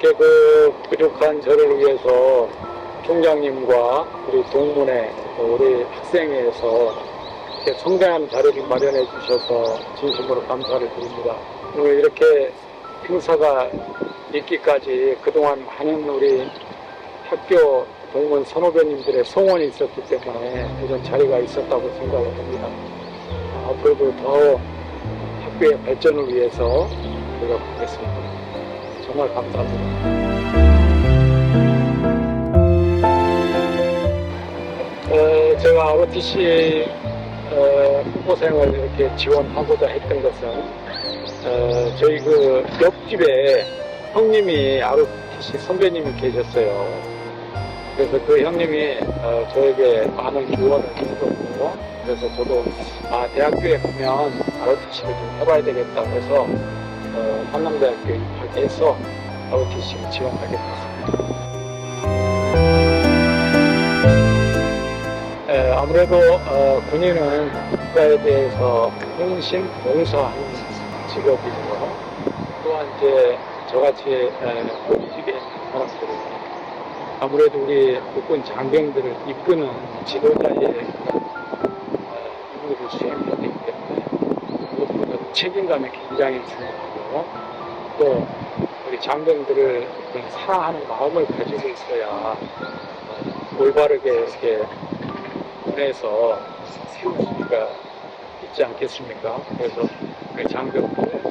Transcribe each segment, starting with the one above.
이렇게 그 부족한 저를 위해서 총장님과 우리 동문회 또 우리 학생회에서 이렇게 성대한 자리를 마련해 주셔서 진심으로 감사를 드립니다. 이렇게 행사가 있기까지 그동안 많은 우리 학교 동문 선후배님들의 성원이 있었기 때문에 이런 자리가 있었다고 생각을 합니다. 앞으로도 더 학교의 발전을 위해서 노력하겠습니다. 정말 감사합니다. 어, 제가 ROTC 어, 후보생을 이렇게 지원하고자 했던 것은 어, 저희 그 옆집에 형님이 ROTC 선배님이 계셨어요. 그래서 그 형님이 어, 저에게 많은 조언을 해줬고 그래서 저도 아 대학교에 가면 ROTC를 좀 해봐야 되겠다 해서 어, 한남대학교에 입학해서 ROTC를 지원하게 됐습니다. 에, 아무래도 어, 군인은 국가에 대해서 헌신, 봉사하는 직업이고 또한 이제 저같이 에, 보직에 있는 사람들은 아무래도 우리 국군 장병들을 이끄는 지도자의 어, 임무를 수행해야 되기 때문에 무엇보다 책임감이 굉장히 중요 또 우리 장병들을 사랑하는 마음을 가지고 있어야 어, 올바르게 이렇게 군에서 세울 수가 있지 않겠습니까? 그래서 그 장병들을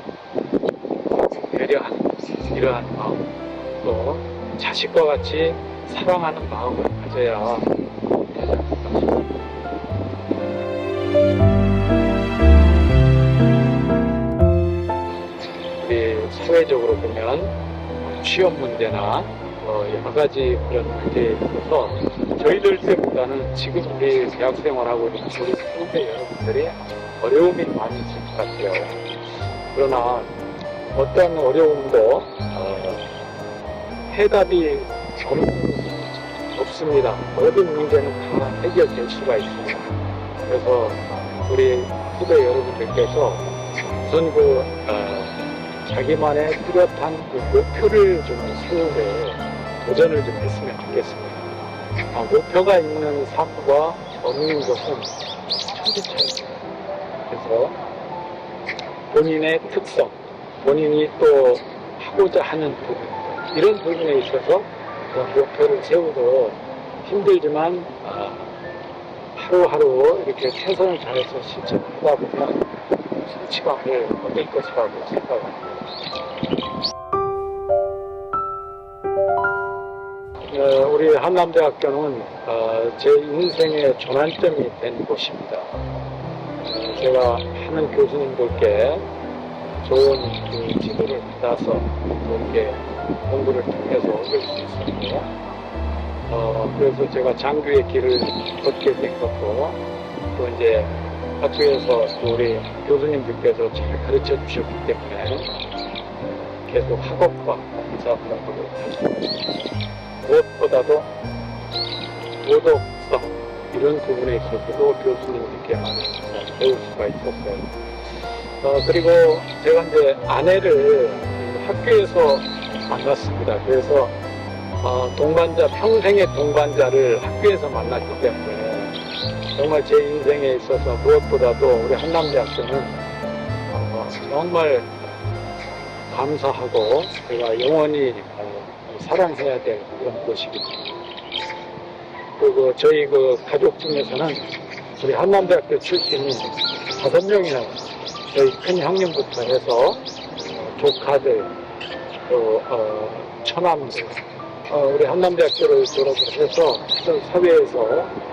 배려하는 이러한 마음 또 자식과 같이 사랑하는 마음을 가져야 되지 않을까 싶습니다. 사회적으로 보면 취업 문제나 어, 여러 가지 그런 문제에 있어서 저희들 때보다는 지금 우리 대학 생활하고 있는 우리 후배 여러분들이 어려움이 많이 있을 것 같아요. 그러나 어떤 어려움도 어, 해답이 없습니다. 모든 문제는 다 해결될 수가 있습니다. 그래서 우리 후배 여러분들께서 우선 그 어, 자기만의 뚜렷한 그 목표를 좀 세우되 도전을 좀 했으면 좋겠습니다. 아, 목표가 있는 삶과 없는 것은 천지 차이입니다. 그래서 본인의 특성, 본인이 또 하고자 하는 부분, 이런 부분에 있어서 그 목표를 세우고 힘들지만 아, 하루하루 이렇게 최선을 다해서 실천하다 보면 성취감을 얻을 것이라고 생각합니다. 어, 우리 한남대학교는 어, 제 인생의 전환점이 된 곳입니다. 어, 제가 하는 교수님들께 좋은 그 지도를 받아서 또 이렇게 공부를 통해서 얻을 수 있었고, 어, 그래서 제가 장교의 길을 걷게 된 것도 또 이제 학교에서 또 우리 교수님들께서 잘 가르쳐 주셨기 때문에 계속 학업과 인사 공부를 하고 있습니다. 무엇보다도 도덕성 이런 부분에 있어서도 교수님들께 많이 배울 수가 있었어요. 어, 그리고 제가 이제 아내를 학교에서 만났습니다. 그래서 어, 동반자 평생의 동반자를 학교에서 만났기 때문에 정말 제 인생에 있어서 무엇보다도 우리 한남 대학교는 어, 정말 감사하고 제가 영원히 어, 사랑해야 될 그런 곳이기 때문에 그리고 저희 그 가족 중에서는 우리 한남대학교 출신이 다섯 명이나 저희 큰 형님부터 해서 어, 조카들 또 어, 처남들 어, 우리 한남대학교를 졸업을 해서 또 사회에서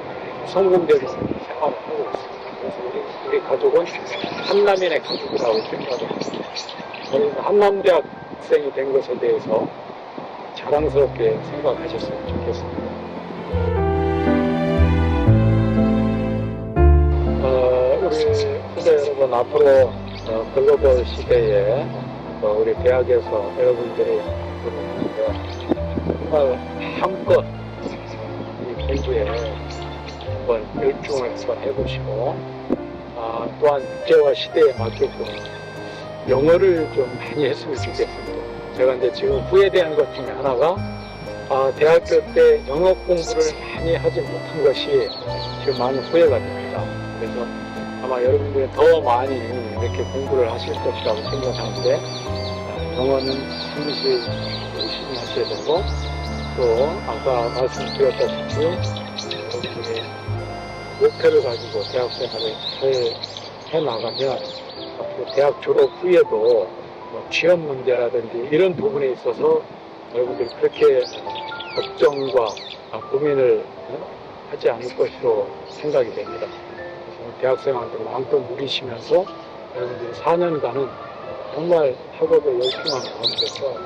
성공적인 생활을 하고 있습니다. 그래서 우리, 우리 가족은 한남인의 가족이라고 생각을 합니다. 저희는 한남대학생이 된 것에 대해서 자랑스럽게 생각하셨으면 좋겠습니다. 어, 우리 후배 여러분 앞으로 어, 글로벌 시대에 어, 우리 대학에서 여러분들이 정말 한껏 이 공부에 한번 한번 해보시고 아, 또한 국제화 시대에 맞게끔 영어를 좀 많이 했으면 좋겠습니다. 제가 이제 지금 후회되는 것 중에 하나가 아, 대학교 때 영어 공부를 많이 하지 못한 것이 지금 많이 후회가 됩니다. 그래서 아마 여러분들이 더 많이 이렇게 공부를 하실 것이라고 생각하는데 아, 영어는 반드시 열심히 하셔야 되고 또 아까 말씀드렸다시피 목표를 가지고 대학 생활을 해, 해 나가면 앞으로 대학 졸업 후에도 뭐 취업 문제라든지 이런 부분에 있어서 여러분들이 그렇게 걱정과 아, 고민을 어, 하지 않을 것으로 생각이 됩니다. 대학생활도 마음껏 누리시면서 여러분들이 4년간은 정말 학업에 열심한 가운데서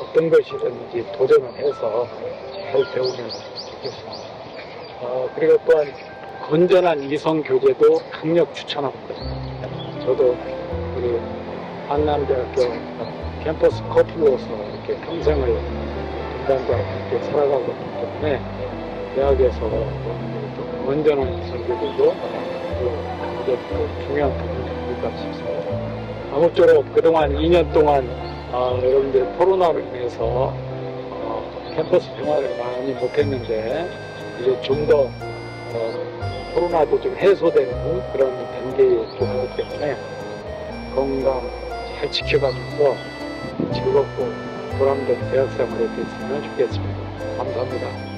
어떤 것이든지 도전을 해서 잘 배우면 좋겠습니다. 어, 그리고 또한 건전한 이성 교제도 강력 추천합니다. 저도 우리 한남대학교 캠퍼스 커플로서 이렇게 평생을 동반과 함께 살아가고 있기 때문에 대학에서 또 건전한 이성 교제도 또 중요한 부분이 아닐까 싶습니다. 아무쪼록 그동안 2년 동안 아, 여러분들 코로나로 인해서 어, 캠퍼스 생활을 많이 못했는데 이제 좀더 어, 코로나도 좀 해소되는 그런 단계에 있기 때문에 건강 잘 지켜가면서 즐겁고 보람된 대학생활이 됐으면 좋겠습니다. 감사합니다.